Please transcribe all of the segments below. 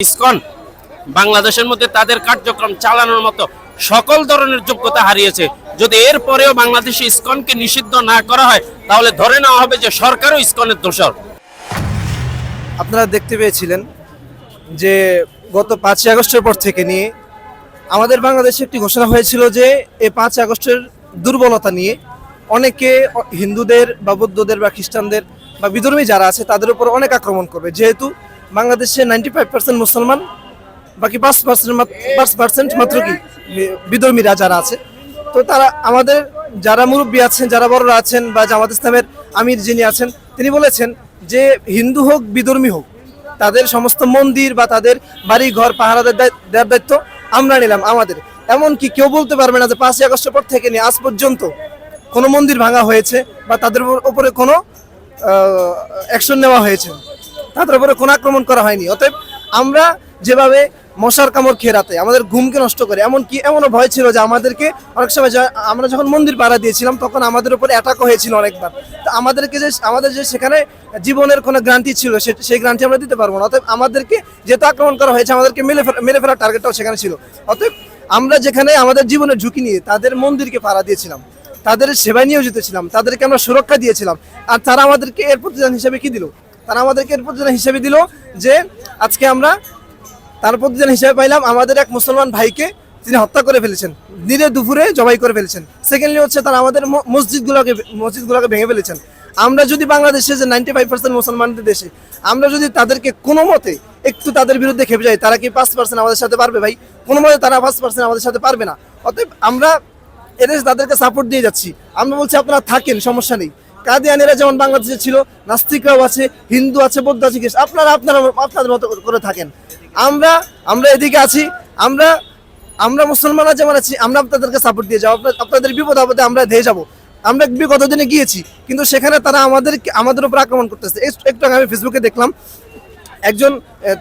ISKCON, বাংলাদেশের মধ্যে তাদের কার্যক্রম চালানোর মতো সকল ধরনের যোগ্যতা হারিয়েছে। যদি এর পরেও বাংলাদেশে ইসকনকে নিষিদ্ধ না করা হয়, তাহলে ধরে নেওয়া হবে যে সরকারও ইসকনের দোষর। আপনারা দেখতে পেয়েছিলেন যে গত পাঁচই আগস্টের পর থেকে নিয়ে আমাদের বাংলাদেশে একটি ঘোষণা হয়েছিল যে এই পাঁচ আগস্টের দুর্বলতা নিয়ে অনেকে হিন্দুদের বা বৌদ্ধদের বা খ্রিস্টানদের বা বিধর্মী যারা আছে, তাদের উপর অনেক আক্রমণ করবে। যেহেতু বাংলাদেশে নাইনটি ফাইভ পার্সেন্ট মুসলমান, বাকি পাঁচ পার্সেন্ট পাঁচ পার্সেন্ট মাত্র কি? বিধর্মীরা যারা আছে। তো তারা আমাদের যারা মুরব্বী আছেন, যারা বড়রা আছেন বা জামাত ইসলামের আমির যিনি আছেন, তিনি বলেছেন যে হিন্দু হোক, বিধর্মী হোক, তাদের সমস্ত মন্দির বা তাদের বাড়ি ঘর পাহারাদের দেওয়ার দায়িত্ব আমরা নিলাম, আমাদের। এমনকি কেউ বলতে পারবে না যে পাঁচই আগস্টের পর থেকে নিয়ে আজ পর্যন্ত কোনো মন্দির ভাঙা হয়েছে বা তাদের উপরে কোনো অ্যাকশন নেওয়া হয়েছে। তাদের উপরে কোনো আক্রমণ করা হয়নি। অতএব আমরা যেভাবে মশার কামড় খেয়ে রাতে আমাদের ঘুমকে নষ্ট করে, এমনকি এমনও ভয় ছিল যে আমাদেরকে অনেক সময় আমরা যখন মন্দির পাড়া দিয়েছিলাম, তখন আমাদের উপরে অ্যাটাকও হয়েছিল অনেকবার। তো আমাদেরকে যে আমাদের যে সেখানে জীবনের কোনো গ্রান্টি ছিল সেই গ্রান্টি আমরা দিতে পারব না। অতএব আমাদেরকে যেহেতু আক্রমণ করা হয়েছে, আমাদেরকে মেলে ফেলা মেরে ফেলার টার্গেটটাও সেখানে ছিল। অতএব আমরা যেখানে আমাদের জীবনের ঝুঁকি নিয়ে তাদের মন্দিরকে পাড়া দিয়েছিলাম, তাদের সেবায় নিয়োজিত ছিলাম, তাদেরকে আমরা সুরক্ষা দিয়েছিলাম, আর তারা আমাদেরকে এর প্রতিদান হিসেবে কি দিল? তারা আমাদেরকে এর প্রতিদান হিসেবে দিল যে আজকে আমরা তার প্রতিদান হিসেবে পাইলাম আমাদের এক মুসলমান ভাইকে তিনি হত্যা করে ফেলেছেন। দিনে দুপুরে জবাই করে ফেলেছেন। সেকেন্ডলি হচ্ছে তারা আমাদের মসজিদগুলোকে মসজিদগুলোকে ভেঙে ফেলেছেন। আমরা যদি বাংলাদেশে যে নাইনটি ফাইভ পার্সেন্ট মুসলমানদের দেশে, আমরা যদি তাদেরকে কোনো মতে একটু তাদের বিরুদ্ধে খেপে যাই, তারা কি পাঁচ পার্সেন্ট আমাদের সাথে পারবে ভাই? কোনো মতে তারা পাঁচ পার্সেন্ট আমাদের সাথে পারবে না। অতএব আমরা এদেশে তাদেরকে সাপোর্ট দিয়ে যাচ্ছি। আমরা বলছি আপনারা থাকেন, সমস্যা নেই। কাদিয়ানিরা যেমন বাংলাদেশে ছিল, নাস্তিকরাও আছে, হিন্দু আছে, বৌদ্ধ আছে, খ্রিস্ট- আপনারা আপনারা আপনাদের মতো করে থাকেন। আমরা আমরা এদিকে আছি, আমরা আমরা মুসলমানরা যেমন আছি, আমরা আপনাদেরকে সাপোর্ট দিয়ে যাব, আপনাদের বিপদ আপদে আমরা ধেয়ে যাব। আমরা বিগত দিনে গিয়েছি, কিন্তু সেখানে তারা আমাদের আমাদের উপর আক্রমণ করতেছে। একটু আমি ফেসবুকে দেখলাম, একজন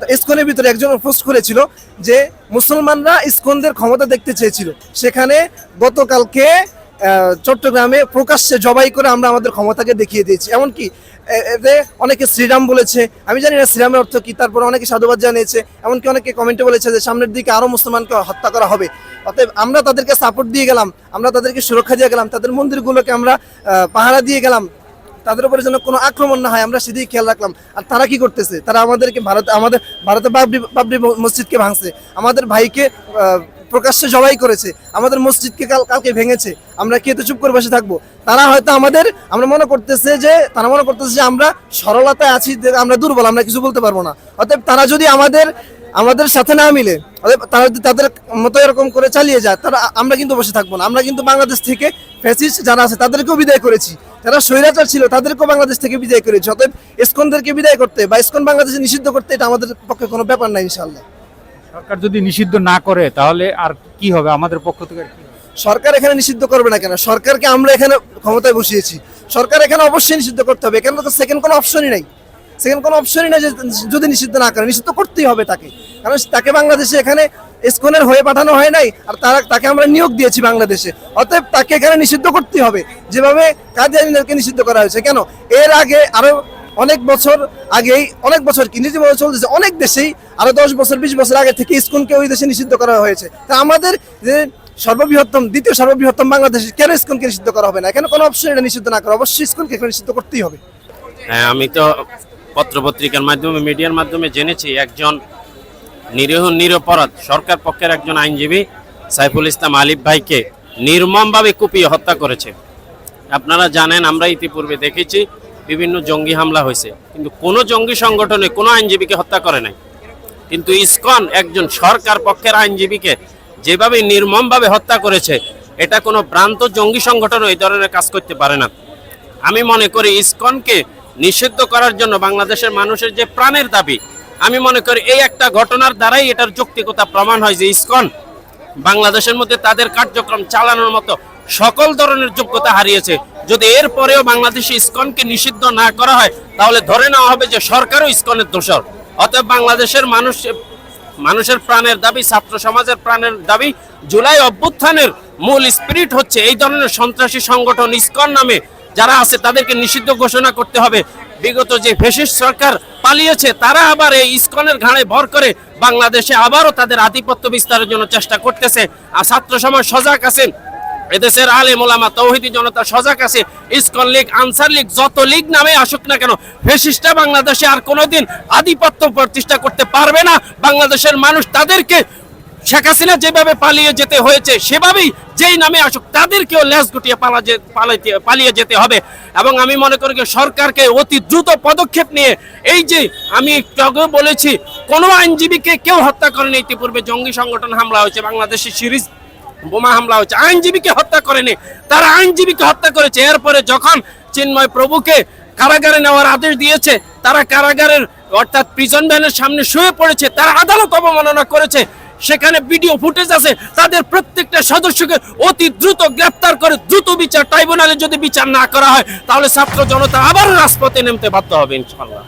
ইসকনের ভিতরে একজন পোস্ট করেছিল যে, মুসলমানরা ইসকনদের ক্ষমতা দেখতে চেয়েছিল। সেখানে গতকালকে চট্টগ্রামে প্রকাশ্যে জবাই করে আমরা আমাদের ক্ষমতাকে দেখিয়ে দিয়েছি। এমনকি এতে অনেকে শ্রীরাম বলেছে, আমি জানি না শ্রীরামের অর্থ কি, তারপর অনেকে সাধুবাদ জানিয়েছে, এমনকি অনেকে কমেন্টে বলেছে যে সামনের দিকে আরও মুসলমানকে হত্যা করা হবে। অতএব আমরা তাদেরকে সাপোর্ট দিয়ে গেলাম, আমরা তাদেরকে সুরক্ষা দিয়ে গেলাম, তাদের মন্দিরগুলোকে আমরা পাহারা দিয়ে গেলাম। তাদের উপরে যেন কোনো আক্রমণ না হয়, আমরা সেদিকে খেয়াল রাখলাম। আর তারা কি করতেছে? তারা আমাদেরকে ভারত, আমাদের ভারতে বাবরি বাবরি মসজিদকে ভাঙছে। আমাদের ভাইকে প্রকাশ্যে জবাই করেছে। আমাদের মসজিদকে কাল কালকে ভেঙেছে। আমরা কি এত চুপ করে বসে থাকব? তারা হয়তো আমাদের, আমরা মনে করতেছে যে, তারা মনে করতেছে যে আমরা সরলতায় আছি আমরা দুর্বল, আমরা কিছু বলতে পারব না। অতএব তারা যদি আমাদের আমাদের সাথে না মিলে তারা যদি তাদের মতো এরকম করে চালিয়ে যায়, তারা আমরা কিন্তু বসে থাকব না। আমরা কিন্তু বাংলাদেশ থেকে ফ্যাসিস্ট যারা আছে, তাদেরকেও বিদায় করেছি। যারা স্বৈরাচার ছিল, তাদেরকেও বাংলাদেশ থেকে বিদায় করেছি। অতএব ইসকনদেরকে বিদায় করতে বা ইসকন বাংলাদেশে নিষিদ্ধ করতে এটা আমাদের পক্ষে কোনো ব্যাপার না ইনশাল্লাহ সরকার যদি নিষিদ্ধ না করে, তাহলে আর কি হবে? আমাদের পক্ষ থেকে? সরকার এখানে নিষিদ্ধ করবে না কেন? সরকারকে আমরা এখানে ক্ষমতায় বসিয়েছি। সরকার এখানে অবশ্যই নিষিদ্ধ করতে হবে। এখানে তো সেকেন্ড কোনো অপশনই নাই। সেকেন্ড কোনো অপশনই নাই যে যদি নিষিদ্ধ না করে, নিষিদ্ধ করতেই হবে তাকে। কারণ তাকে বাংলাদেশে এখানে ইসকনের হয়ে পাঠানো হয় নাই আর তারা তাকে আমরা নিয়োগ দিয়েছি বাংলাদেশে। অতএব তাকে এখানে নিষিদ্ধ করতেই হবে। যেভাবে কাদিয়ানিদেরকে নিষিদ্ধ করা হয়েছে। কেন? এর আগে আরও অনেক বছর আগেই, অনেক বছর কি বছর চলতেছে। অনেক দেশেই আরও দশ বছর, বিশ বছর আগে থেকে ইস্কনকে ওই দেশে নিষিদ্ধ করা হয়েছে। তা আমাদের যে সর্ববৃহত্তম, দ্বিতীয় সর্ববৃহত্তম বাংলাদেশ কেন ইস্কনকে নিষিদ্ধ করা হবে না? এখানে কোনো অপশন এটা নিষিদ্ধ না করা? অবশ্যই ইস্কনকে নিষিদ্ধ করতেই হবে। হ্যাঁ আমি তো পত্রপত্রিকার মাধ্যমে মিডিয়ার মাধ্যমে জেনেছি, একজন নিরীহ, নিরপরাধ, সরকার পক্ষের একজন আইনজীবী সাইফুল ইসলাম আলিফ ভাইকে নির্মমভাবে কুপিয়ে হত্যা করেছে। আপনারা জানেন, আমরা ইতিপূর্বে দেখেছি বিভিন্ন জঙ্গি হামলা হয়েছে। কিন্তু কোনো জঙ্গি সংগঠনে কোনো আইনজীবীকে হত্যা করে নাই। কিন্তু ইসকন একজন সরকার পক্ষের আইনজীবীকে যেভাবে নির্মমভাবে হত্যা করেছে, এটা কোনো ভ্রান্ত জঙ্গি সংগঠনও এই ধরনের কাজ করতে পারে না। আমি মনে করি ইসকনকে নিষিদ্ধ করার জন্য বাংলাদেশের মানুষের যে প্রাণের দাবি, আমি মনে করি এই একটা ঘটনার দ্বারাই এটার যৌক্তিকতা প্রমাণ হয় যে ইসকন বাংলাদেশের মধ্যে তাদের কার্যক্রম চালানোর মতো সকল ধরনের যোগ্যতা হারিয়েছে। যদি এর পরেও বাংলাদেশে ইসকনকে নিষিদ্ধ না করা হয়, তাহলে ধরে নেওয়া হবে যে সরকারও ইসকনের দোষর। অতএব বাংলাদেশের মানুষ মানুষের প্রাণের দাবি, ছাত্র সমাজের প্রাণের দাবি, জুলাই অভ্যুত্থানের মূল স্পিরিট হচ্ছে এই ধরনের সন্ত্রাসী সংগঠন ইসকন নামে। যারা আছে, তাদেরকে নিষিদ্ধ ঘোষণা করতে হবে। বিগত যে ফেসিস্ট সরকার পালিয়েছে, তারা আবার এই ইসকনের ঘাড়ে ভর করে বাংলাদেশে আবারও তাদের আধিপত্য বিস্তারের জন্য চেষ্টা করতেছে। আর ছাত্র সমাজ সজাগ আছেন। এদেশের আলে মোলামা তৌহিদি জনতা সজাগ আছে। ইসকন লীগ, আনসার লীগ যত লীগ নামে আসুক না কেন, ফেসিস্টরা বাংলাদেশে আর কোনোদিন আধিপত্য প্রতিষ্ঠা করতে পারবে না। বাংলাদেশের মানুষ তাদেরকে শেখ হাসিনা যেভাবে পালিয়ে যেতে হয়েছে, সেভাবেই যেই নামে আসুক, তাদেরকেও লেজ গুটিয়ে পালা যে পালাইতে পালিয়ে যেতে হবে। এবং আমি মনে করি সরকারকে অতি দ্রুত পদক্ষেপ নিয়ে এই যে আমি একটু বলেছি, কোনো আইনজীবীকে কেউ হত্যা করেনি। ইতিপূর্বে জঙ্গি সংগঠন হামলা হয়েছে। বাংলাদেশে সিরিজ বোমা হামলা হয়েছে। আইনজীবীকে হত্যা করেনি। তারা আইনজীবীকে হত্যা করেছে। এরপরে যখন চিন্ময় প্রভুকে কারাগারে নেওয়ার আদেশ দিয়েছে, তারা কারাগারের অর্থাৎ প্রিজন ভ্যানের সামনে শুয়ে পড়েছে, তারা আদালত অবমাননা করেছে। সেখানে ভিডিও ফুটেজ আছে। তাদের প্রত্যেকটা সদস্যকে অতি দ্রুত গ্রেপ্তার করে দ্রুত বিচার ট্রাইব্যুনালে যদি বিচার না করা হয়, তাহলে ছাত্র জনতা আবার রাজপথে নামতে বাধ্য হবে ইনশাল্লাহ